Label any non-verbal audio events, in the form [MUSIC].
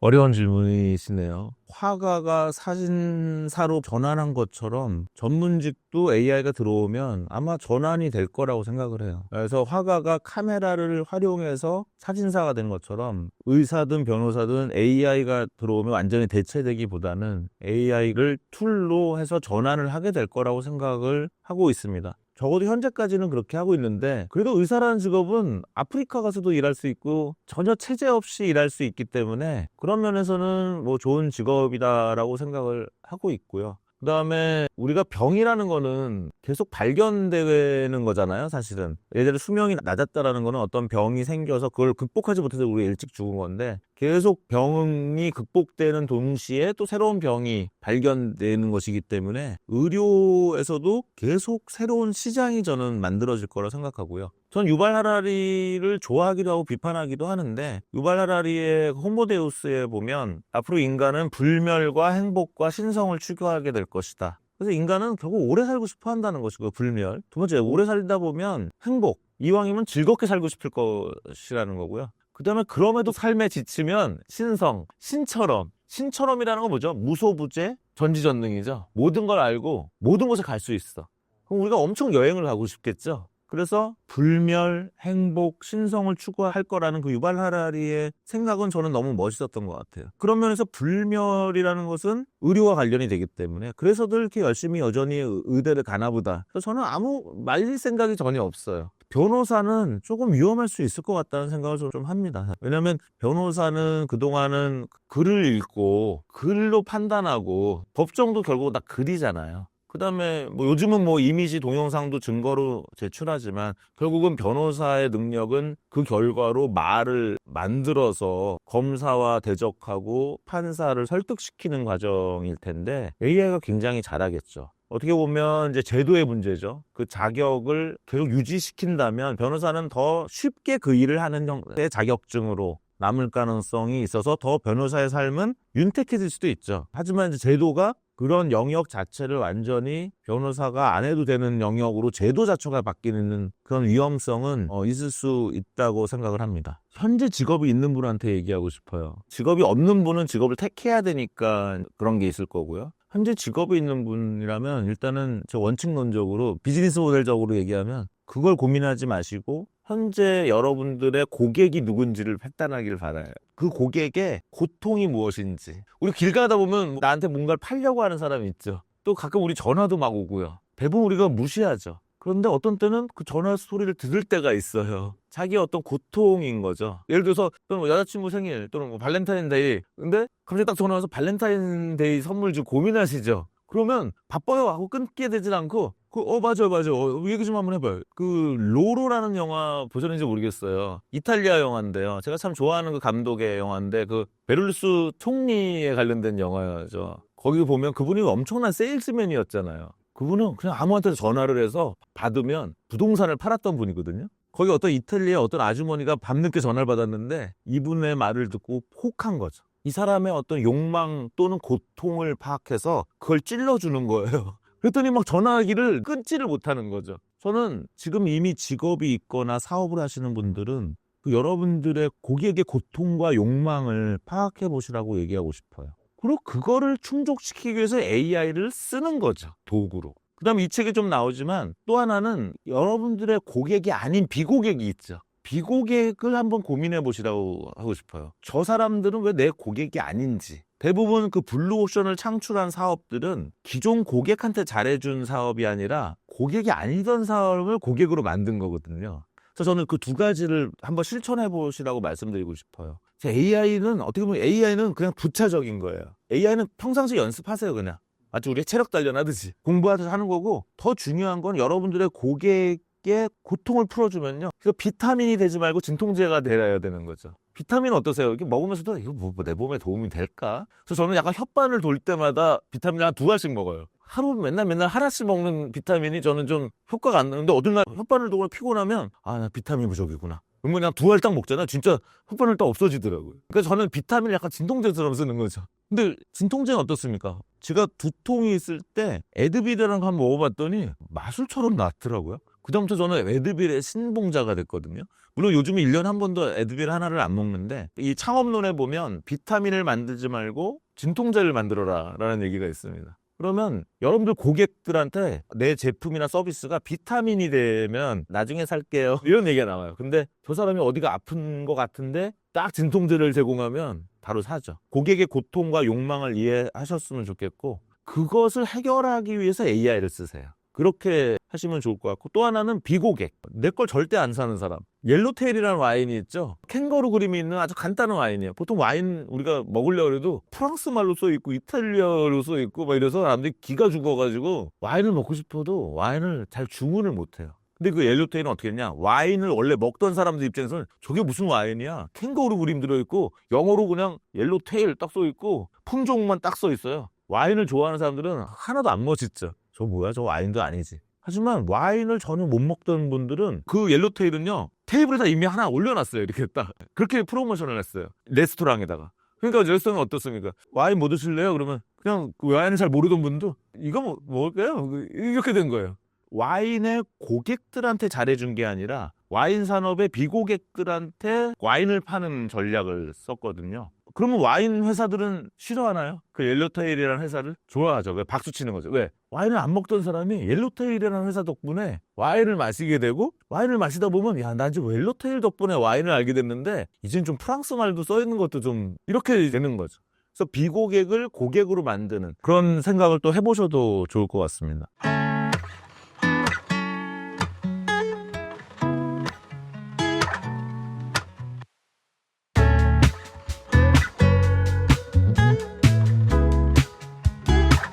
어려운 질문이시네요. 화가가 사진사로 전환한 것처럼 전문직도 AI가 들어오면 아마 전환이 될 거라고 생각을 해요. 그래서 화가가 카메라를 활용해서 사진사가 되는 것처럼 의사든 변호사든 AI가 들어오면 완전히 대체되기보다는 AI를 툴로 해서 전환을 하게 될 거라고 생각을 하고 있습니다. 적어도 현재까지는 그렇게 하고 있는데 그래도 의사라는 직업은 아프리카 가서도 일할 수 있고 전혀 체제 없이 일할 수 있기 때문에 그런 면에서는 뭐 좋은 직업이다라고 생각을 하고 있고요. 그 다음에 우리가 병이라는 거는 계속 발견되는 거잖아요, 사실은. 예를 들어 수명이 낮았다라는 거는 어떤 병이 생겨서 그걸 극복하지 못해서 우리 일찍 죽은 건데 계속 병이 극복되는 동시에 또 새로운 병이 발견되는 것이기 때문에 의료에서도 계속 새로운 시장이 저는 만들어질 거라 생각하고요. 전 유발 하라리를 좋아하기도 하고 비판하기도 하는데 유발 하라리의 호모데우스에 보면 앞으로 인간은 불멸과 행복과 신성을 추구하게 될 것이다. 그래서 인간은 결국 오래 살고 싶어 한다는 것이고 불멸. 두 번째 오래 살다 보면 행복. 이왕이면 즐겁게 살고 싶을 것이라는 거고요. 그 다음에 그럼에도 삶에 지치면 신성, 신처럼. 신처럼이라는 건 뭐죠? 무소부재, 전지전능이죠. 모든 걸 알고 모든 곳에 갈 수 있어. 그럼 우리가 엄청 여행을 가고 싶겠죠? 그래서 불멸, 행복, 신성을 추구할 거라는 그 유발 하라리의 생각은 저는 너무 멋있었던 것 같아요. 그런 면에서 불멸이라는 것은 의료와 관련이 되기 때문에 그래서들 이렇게 열심히 여전히 의- 의대를 가나 보다. 그래서 저는 아무 말릴 생각이 전혀 없어요. 변호사는 조금 위험할 수 있을 것 같다는 생각을 좀- 좀 합니다. 왜냐하면 변호사는 그동안은 글을 읽고 글로 판단하고 법정도 결국 다 글이잖아요. 그 다음에 뭐 요즘은 뭐 이미지 동영상도 증거로 제출하지만 결국은 변호사의 능력은 그 결과로 말을 만들어서 검사와 대적하고 판사를 설득시키는 과정일 텐데 AI가 굉장히 잘하겠죠. 어떻게 보면 이제 제도의 문제죠. 그 자격을 계속 유지시킨다면 변호사는 더 쉽게 그 일을 하는 형태의 자격증으로 남을 가능성이 있어서 더 변호사의 삶은 윤택해질 수도 있죠. 하지만 이제 제도가 그런 영역 자체를 완전히 변호사가 안 해도 되는 영역으로 제도 자체가 바뀌는 그런 위험성은 어, 있을 수 있다고 생각을 합니다. 현재 직업이 있는 분한테 얘기하고 싶어요. 직업이 없는 분은 직업을 택해야 되니까 그런 게 있을 거고요. 현재 직업이 있는 분이라면 일단은 저 원칙론적으로 비즈니스 모델적으로 얘기하면 그걸 고민하지 마시고 현재 여러분들의 고객이 누군지를 판단하길 바라요. 그 고객의 고통이 무엇인지. 우리 길 가다 보면 뭐 나한테 뭔가를 팔려고 하는 사람이 있죠. 또 가끔 우리 전화도 막 오고요. 대부분 우리가 무시하죠. 그런데 어떤 때는 그 전화 소리를 들을 때가 있어요. 자기 어떤 고통인 거죠. 예를 들어서 또는 뭐 여자친구 생일 또는 뭐 발렌타인데이. 근데 갑자기 딱 전화 와서 발렌타인데이 선물 주고 고민하시죠. 그러면 바빠요 하고 끊게 되질 않고 그, 어 맞아 맞아 어, 얘기 좀 한번 해봐요. 그 로로라는 영화 보셨는지 모르겠어요. 이탈리아 영화인데요. 제가 참 좋아하는 그 감독의 영화인데 그 베를루스 총리에 관련된 영화죠. 거기 보면 그분이 엄청난 세일스맨이었잖아요. 그분은 그냥 아무한테나 전화를 해서 받으면 부동산을 팔았던 분이거든요. 거기 어떤 이탈리아 어떤 아주머니가 밤늦게 전화를 받았는데 이분의 말을 듣고 혹한 거죠 이 사람의 어떤 욕망 또는 고통을 파악해서 그걸 찔러주는 거예요. [LAUGHS] 그랬더니 막 전화기를 끊지를 못하는 거죠. 저는 지금 이미 직업이 있거나 사업을 하시는 분들은 그 여러분들의 고객의 고통과 욕망을 파악해 보시라고 얘기하고 싶어요. 그리고 그거를 충족시키기 위해서 AI를 쓰는 거죠. 도구로. 그 다음에 이 책에 좀 나오지만 또 하나는 여러분들의 고객이 아닌 비고객이 있죠. 비고객을 한번 고민해 보시라고 하고 싶어요. 저 사람들은 왜 내 고객이 아닌지. 대부분 그 블루오션을 창출한 사업들은 기존 고객한테 잘해준 사업이 아니라 고객이 아니던 사람을 고객으로 만든 거거든요. 그래서 저는 그 두 가지를 한번 실천해 보시라고 말씀드리고 싶어요. AI는 어떻게 보면 AI는 그냥 부차적인 거예요. AI는 평상시 연습하세요, 그냥. 마치 우리 체력 단련하듯이 공부하듯이 하는 거고 더 중요한 건 여러분들의 고객 의 고통을 풀어주면요. 그 비타민이 되지 말고 진통제가 되어야 되는 거죠. 비타민 어떠세요? 이렇게 먹으면서도 이거 뭐 내 몸에 도움이 될까? 그래서 저는 약간 혓바늘 돌 때마다 비타민 한 두 알씩 먹어요. 하루 맨날 맨날 하나씩 먹는 비타민이 저는 좀 효과가 안 나는데 어느 날 혓바늘 돌고 피곤하면 아 나 비타민 부족이구나. 그러면 그냥 두 알 딱 먹잖아. 진짜 혓바늘 딱 없어지더라고요. 그래서 저는 비타민을 약간 진통제처럼 쓰는 거죠. 근데 진통제는 어떻습니까? 제가 두통이 있을 때 에드비드라는 거 한번 먹어봤더니 마술처럼 낫더라고요. 그다음부터 저는 에드빌의 신봉자가 됐거든요. 물론 요즘에 1년에 한 번도 에드빌 하나를 안 먹는데 이 창업론에 보면 비타민을 만들지 말고 진통제를 만들어라 라는 얘기가 있습니다. 그러면 여러분들 고객들한테 내 제품이나 서비스가 비타민이 되면 나중에 살게요. [LAUGHS] 이런 얘기가 나와요. 근데 저 사람이 어디가 아픈 것 같은데 딱 진통제를 제공하면 바로 사죠. 고객의 고통과 욕망을 이해하셨으면 좋겠고 그것을 해결하기 위해서 AI를 쓰세요. 그렇게 하시면 좋을 것 같고 또 하나는 비고객. 내 걸 절대 안 사는 사람. 옐로테일이라는 와인이 있죠? 캥거루 그림이 있는 아주 간단한 와인이에요. 보통 와인 우리가 먹으려고 해도 프랑스 말로 써 있고 이탈리아로 써 있고 막 이래서 사람들이 기가 죽어가지고 와인을 먹고 싶어도 와인을 잘 주문을 못해요. 근데 그 옐로테일은 어떻게 했냐? 와인을 원래 먹던 사람들 입장에서는 저게 무슨 와인이야? 캥거루 그림 들어있고 영어로 그냥 옐로테일 딱 써 있고 품종만 딱 써 있어요. 와인을 좋아하는 사람들은 하나도 안 멋있죠 저 뭐야? 저 와인도 아니지. 하지만 와인을 전혀 못 먹던 분들은 그 옐로테일은요 테이블에다 이미 하나 올려놨어요. 이렇게 딱. 그렇게 프로모션을 했어요. 레스토랑에다가. 그러니까 레스토랑은 어떻습니까? 와인 뭐 드실래요? 그러면 그냥 그 와인을 잘 모르던 분도 이거 뭐 먹을까요? 이렇게 된 거예요. 와인의 고객들한테 잘해준 게 아니라 와인 산업의 비고객들한테 와인을 파는 전략을 썼거든요. 그러면 와인 회사들은 싫어하나요? 그 옐로테일이라는 회사를 좋아하죠. 왜 박수 치는 거죠? 왜? 와인을 안 먹던 사람이 옐로테일이라는 회사 덕분에 와인을 마시게 되고 와인을 마시다 보면 야, 난 지금 옐로테일 덕분에 와인을 알게 됐는데 이젠 좀 프랑스 말도 써 있는 것도 좀 이렇게 되는 거죠. 그래서 비고객을 고객으로 만드는 그런 생각을 또 해보셔도 좋을 것 같습니다.